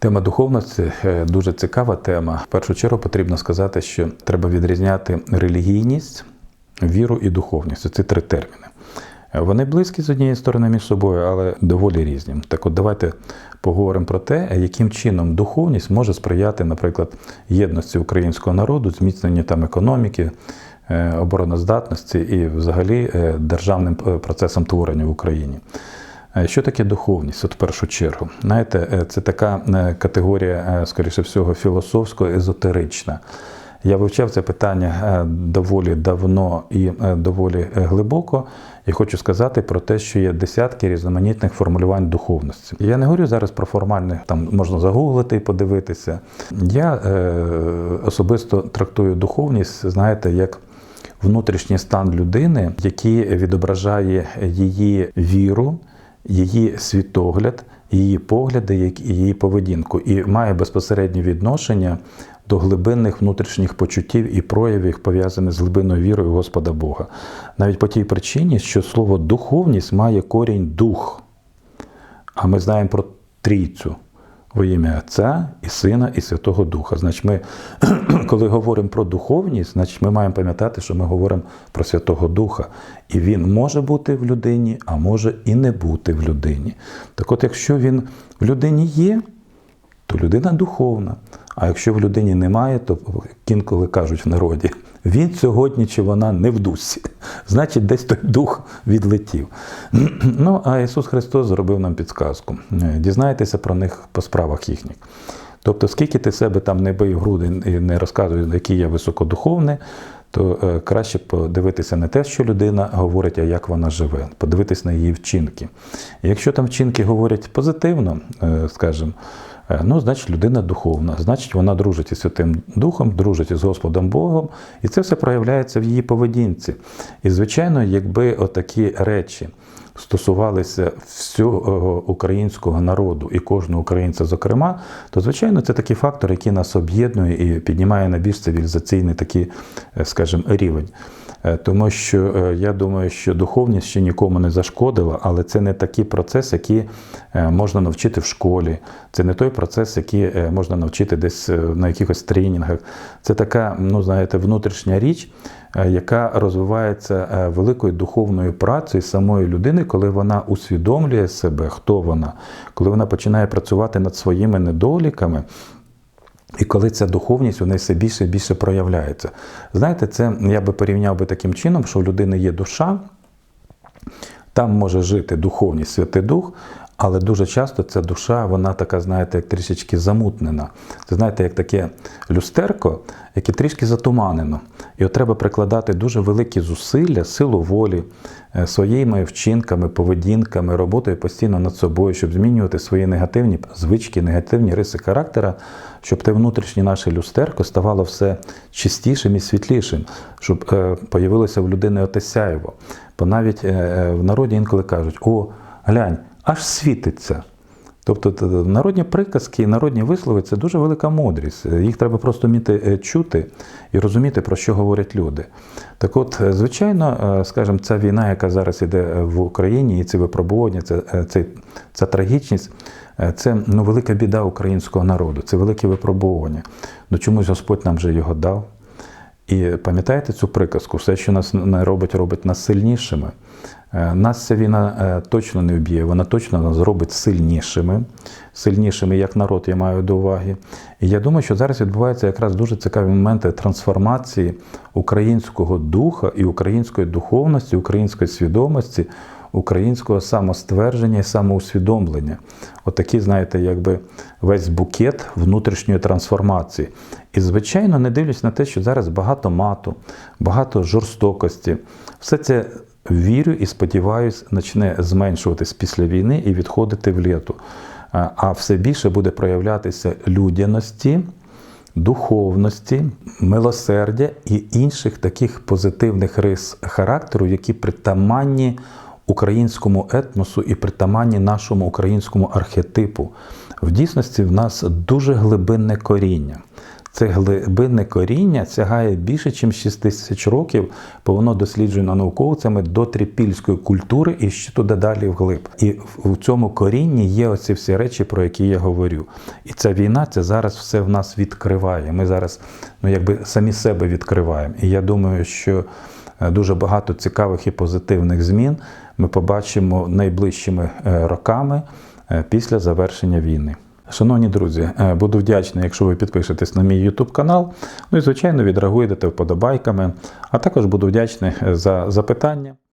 Тема духовності е, дуже цікава тема. В першу чергу потрібно сказати, що треба відрізняти релігійність, віру і духовність. Це три терміни. Е, Вони близькі з однієї сторони між собою, але доволі різні. Так от давайте поговоримо про те, яким чином духовність може сприяти, наприклад, єдності українського народу, зміцненню там економіки, е, обороноздатності і взагалі державним процесом творення в Україні. Е, Що таке духовність? От в першу чергу, знаєте, е, це така е, категорія, скоріше всього, філософсько-езотерична. Я вивчав це питання доволі давно і доволі глибоко. І хочу сказати про те, що є десятки різноманітних формулювань духовності. Я не говорю зараз про формальне, там можна загуглити і подивитися. Я е, особисто трактую духовність, знаєте, як внутрішній стан людини, який відображає її віру, її світогляд, її погляди, її поведінку, і має безпосереднє відношення до глибинних внутрішніх почуттів і проявів, пов'язаних з глибинною вірою Господа Бога. Навіть по тій причині, що слово духовність має корінь дух. А ми знаємо про трійцю во ім'я Отця і Сина і Святого Духа. Значить, ми, коли говоримо про духовність, значить ми маємо пам'ятати, що ми говоримо про Святого Духа. І він може бути в людині, а може і не бути в людині. Так от, якщо він в людині є, то людина духовна. А якщо в людині немає, то інколи кажуть в народі, він сьогодні чи вона не в дусі. Значить, десь той дух відлетів. Ну, а Ісус Христос зробив нам підсказку. Е, Дізнайтеся про них по справах їхніх. Тобто, скільки ти себе там не бий груди і не розказуй, який я високодуховний, то е, краще подивитися не те, що людина говорить, а як вона живе, подивитися на її вчинки. Якщо там вчинки говорять позитивно, е, скажімо, Ну, значить, людина духовна, значить, вона дружить із Святим Духом, дружить із Господом Богом, і це все проявляється в її поведінці. І, звичайно, якби отакі речі стосувалися всього українського народу і кожного українця, зокрема, то, звичайно, це такий фактор, який нас об'єднує і піднімає на більш цивілізаційний такий, е, скажімо, рівень. Е, Тому що е, я думаю, що духовність ще нікому не зашкодила, але це не такий процес, який е, можна навчити в школі. Це не той процес, який можна навчити десь на якихось тренінгах. Це така, ну знаєте, внутрішня річ, яка розвивається великою духовною працею самої людини, коли вона усвідомлює себе, хто вона, коли вона починає працювати над своїми недоліками. І коли ця духовність неї все більше і більше проявляється. Знаєте, це я би порівняв би таким чином, що у людини є душа, там може жити духовність, Святий Дух, але дуже часто ця душа, вона така, знаєте, як трішечки замутнена. Це знаєте, як таке люстерко, яке трішки затуманено. І от треба прикладати дуже великі зусилля, силу волі, е, своїми вчинками, поведінками, роботою постійно над собою, щоб змінювати свої негативні звички, негативні риси характера, щоб те внутрішнє наше люстерко ставало все чистішим і світлішим, щоб е, появилося в людини оте сяйво. Бо навіть е, е, в народі інколи кажуть: о, глянь, аж світиться. Тобто народні приказки народні вислови це дуже велика мудрість. Їх треба просто вміти е, чути і розуміти, про що говорять люди. Так от, е, звичайно, е, скажімо, ця війна, яка зараз іде в Україні, і ці випробування, це, це, ця трагічність, це ну, велика біда українського народу, це велике випробування. Ну чомусь Господь нам вже його дав. І пам'ятаєте цю приказку? Все, що нас не робить, робить нас сильнішими. Е, Нас ця війна е, точно не вб'є, вона точно нас зробить сильнішими, сильнішими як народ, я маю до уваги. І я думаю, що зараз відбуваються якраз дуже цікаві моменти трансформації українського духа і української духовності, української свідомості, українського самоствердження і самоусвідомлення. Отакий, знаєте, якби весь букет внутрішньої трансформації. І, звичайно, не дивлюсь на те, що зараз багато мату, багато жорстокості. Все це вірю і сподіваюся, почне зменшуватись після війни і відходити в літу. А а все більше буде проявлятися людяності, духовності, милосердя і інших таких позитивних рис характеру, які притаманні українському етносу і притаманні нашому українському архетипу. В дійсності в нас дуже глибинне коріння. Це глибинне коріння сягає більше, ніж 6 тисяч років, бо воно досліджено науковцями до трипільської культури і ще туди далі вглиб. І в- цьому корінні є оці всі речі, про які я говорю. І ця війна це зараз все в нас відкриває. Ми зараз ну, якби самі себе відкриваємо. І я думаю, що е, дуже багато цікавих і позитивних змін ми побачимо найближчими е, роками е, після завершення війни. Шановні друзі, е, буду вдячний, якщо ви підпишетесь на мій YouTube канал. Ну і звичайно відреагуєте вподобайками. А також буду вдячний е, за запитання.